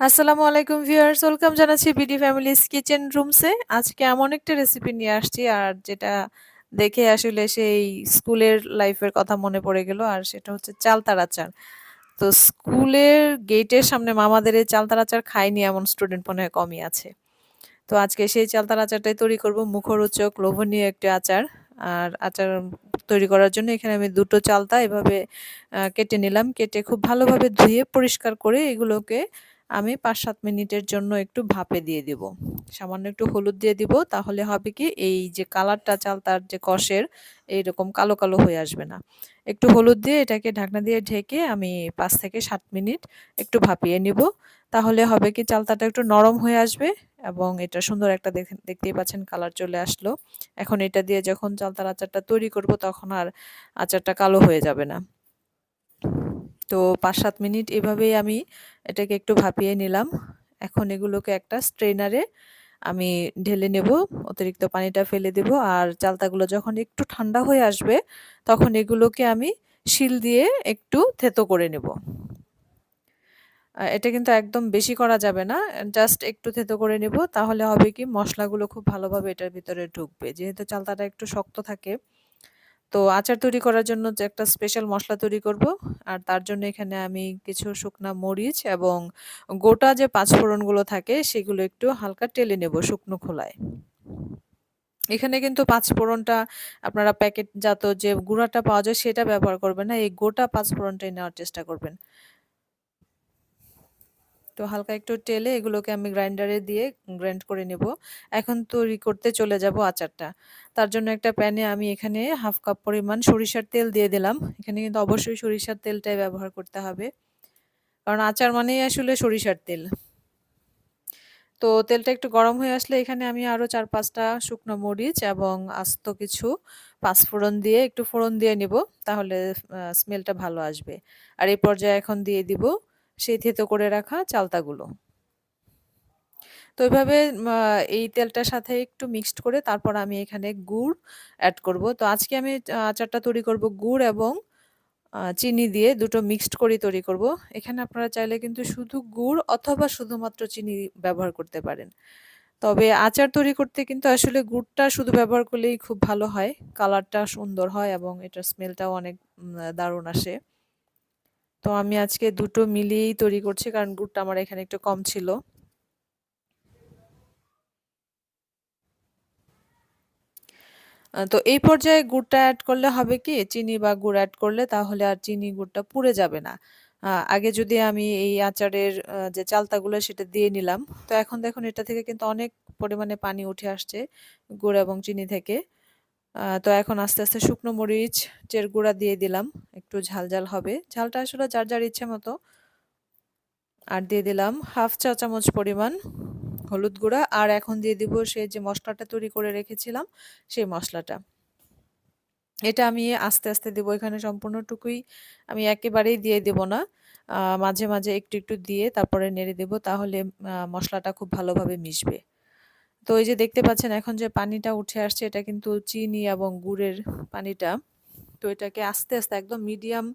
আসসালামু আলাইকুম viewers, welcome জানাচ্ছি বিডি ফ্যামিলিস কিচেন রুমসে। আজকে এমন একটা রেসিপি নিয়ে আসছি, আর যেটা দেখে আসলে সেই স্কুলের লাইফের কথা মনে পড়ে গেল, আর সেটা হচ্ছে চালতার আচার তো স্কুলের গেটের সামনে মামাদের এই চালতার আচার খায়নি এমন স্টুডেন্ট মনে হয় কমই আছে। তো আজকে সেই চালতার আচারটাই তৈরি করব, মুখরোচক, লোভনীয় একটি আচার। আর আচার তৈরি করার জন্য এখানে আমি দুটো চালতা এভাবে কেটে নিলাম। কেটে খুব ভালোভাবে ধুয়ে পরিষ্কার করে এগুলোকে আমি পাঁচ সাত মিনিটের জন্য একটু ভাপে দিয়ে দিব। সামান্য একটু হলুদ দিয়ে দিব, তাহলে হবে কি এই যে কালারটা চাল তার যে কষের, এইরকম কালো কালো হয়ে আসবে না। একটু হলুদ দিয়ে এটাকে ঢাকনা দিয়ে ঢেকে আমি পাঁচ থেকে সাত মিনিট একটু ভাপিয়ে নিব। তাহলে হবে কি চালতাটা একটু নরম হয়ে আসবে এবং এটা সুন্দর একটা দেখতেই পাচ্ছেন কালার চলে আসলো। এখন এটা দিয়ে যখন চালতার আচারটা তৈরি করব তখন আর আচারটা কালো হয়ে যাবে না। তো পাঁচ সাত মিনিট এভাবেই আমি এটাকে একটু ভাপিয়ে নিলাম। এখন এগুলোকে একটা স্ট্রেনারে আমি ঢেলে নেব, অতিরিক্ত পানিটা ফেলে দেব আর চালতাগুলো যখন একটু ঠান্ডা হয়ে আসবে তখন এগুলোকে আমি শিল দিয়ে একটু থেতো করে নেব। এটা কিন্তু একদম বেশি করা যাবে না, জাস্ট একটু থেতো করে নেব, তাহলে হবে কি মশলাগুলো খুব ভালোভাবে এটার ভিতরে ঢুকবে। যেহেতু চালতাটা একটু শক্ত থাকে তো আচার তৈরি করার জন্য যে একটা স্পেশাল মশলা তৈরি করব। আর তার জন্য এখানে আমি কিছু শুকনা মরিচ এবং গোটা যে পাঁচফোড়নগুলো থাকে, সেগুলো একটু হালকা টেলে নেব শুকনো খোলায়। এখানে কিন্তু পাঁচফোড়নটা আপনারা প্যাকেটজাত যে গুঁড়াটা পাওয়া যায়, সেটা ব্যবহার করবেন না, এই গোটা পাঁচফোড়নটাই নেওয়ার চেষ্টা করবেন। তো হালকা একটু টেলে এগুলোকে আমি গ্রাইন্ডারে দিয়ে গ্রাইন্ড করে নেব। এখন তৈরি করতে চলে যাব আচারটা। তার জন্য একটা প্যানে আমি এখানে হাফ কাপ পরিমাণ সরিষার তেল দিয়ে দিলাম। এখানে কিন্তু অবশ্যই সরিষার তেলটাই ব্যবহার করতে হবে। কারণ আচার মানেই আসলে সরিষার তেল। তো তেলটা একটু গরম হয়ে আসলে এখানে আমি আরও চার পাঁচটা শুকনো মরিচ এবং আস্ত কিছু পাঁচফোড়ন দিয়ে একটু ফোড়ন দিয়ে নিব। তাহলে স্মেলটা ভালো আসবে। আর এই পর্যায়ে এখন দিয়ে দিব সেই থেতো করে রাখা চালতাগুলো। তো ওইভাবে এই তেলটার সাথে একটু মিক্সড করে তারপর আমি এখানে গুড় অ্যাড করব। তো আজকে আমি আচারটা তৈরি করব গুড় এবং চিনি দিয়ে দুটো মিক্সড করে তৈরি করব। এখানে আপনারা চাইলে কিন্তু শুধু গুড় অথবা শুধুমাত্র চিনি ব্যবহার করতে পারেন। তবে আচার তৈরি করতে কিন্তু আসলে গুড়টা শুধু ব্যবহার করলেই খুব ভালো হয়। কালারটা সুন্দর হয় এবং এটার স্মেলটাও অনেক দারুণ আসে। তো আমি আজকে দুটো মিলিয়েই তৈরি করছি, কারণ গুড়টা আমার এখানে একটু কম ছিল। তো এই পর্যায়ে গুড়টা অ্যাড করলে হবে কি, চিনি বা গুড় অ্যাড করলে তাহলে আর চিনি গুড়টা পুড়ে যাবে না। আগে যদি আমি এই আচারের যে চালতাগুলো সেটা দিয়ে নিলাম, তো এখন দেখুন এটা থেকে কিন্তু অনেক পরিমাণে পানি উঠে আসছে গুড় এবং চিনি থেকে। তো এখন আস্তে আস্তে শুকনো মরিচ চের গুঁড়া দিয়ে দিলাম। একটু ঝাল ঝাল হবে। ঝালটা আসলে যার যার ইচ্ছে মতো। আর দিয়ে দিলাম হাফ চা চামচ পরিমাণ হলুদ গুঁড়া। আর এখন দিয়ে দিব সেই যে মশলাটা তৈরি করে রেখেছিলাম, সেই মশলাটা। এটা আমি আস্তে আস্তে দেবো এখানে সম্পূর্ণটুকুই। আমি একেবারেই দিয়ে দেব না। মাঝে মাঝে একটু একটু দিয়ে তারপরে নেড়ে দেব তাহলে মশলাটা খুব ভালোভাবে মিশবে। তো এই যে দেখতে পাচ্ছেন এখন যে পানিটা উঠে আসছে, এটা কিন্তু চিনি এবং গুড়ের পানিটা। তো এটাকে আস্তে আস্তে একদম মিডিয়াম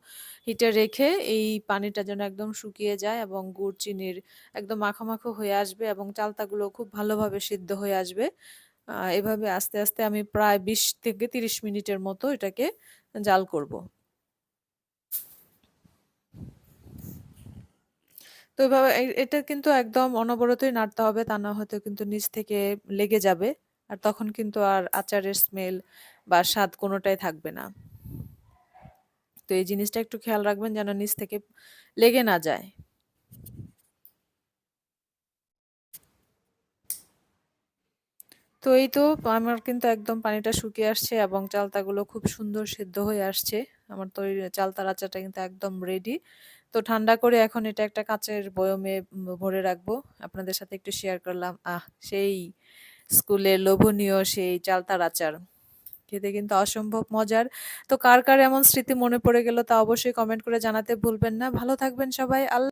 হিটে রেখে এই পানিটা যেন একদম শুকিয়ে যায় এবং গুড় চিনির একদম মাখো হয়ে আসবে এবং চালতাগুলো খুব ভালোভাবে সিদ্ধ হয়ে আসবে। এভাবে আস্তে আস্তে আমি প্রায় বিশ থেকে তিরিশ মিনিটের মতো এটাকে জাল করব। তো এভাবে এটা কিন্তু একদম অনবরতই নাড়তে হবে, তা না হয়তো কিন্তু নিচ থেকে লেগে যাবে। আর তখন কিন্তু আর আচারের স্মেল বা স্বাদ কোনোটাই থাকবে না। তো এই জিনিসটা একটু খেয়াল রাখবেন যেন নিচ থেকে লেগে না যায়। তো এই তো আমার কিন্তু একদম পানিটা শুকিয়ে আসছে এবং চালতাগুলো খুব সুন্দর সিদ্ধ হয়ে আসছে। আমার তৈরি চালতার আচারটা কিন্তু একদম রেডি তো ঠান্ডা করে এখন এটা একটা কাচের বয়মে ভরে রাখব। আপনাদের সাথে একটু শেয়ার করলাম, আহ, সেই স্কুলের লোভনীয় সেই চালতার আচার। খেতে কিন্তু অসম্ভব মজার। তো কার কার এমন স্মৃতি মনে পড়ে গেল তা অবশ্যই কমেন্ট করে জানাতে ভুলবেন না। ভালো থাকবেন সবাই। আল্লাহ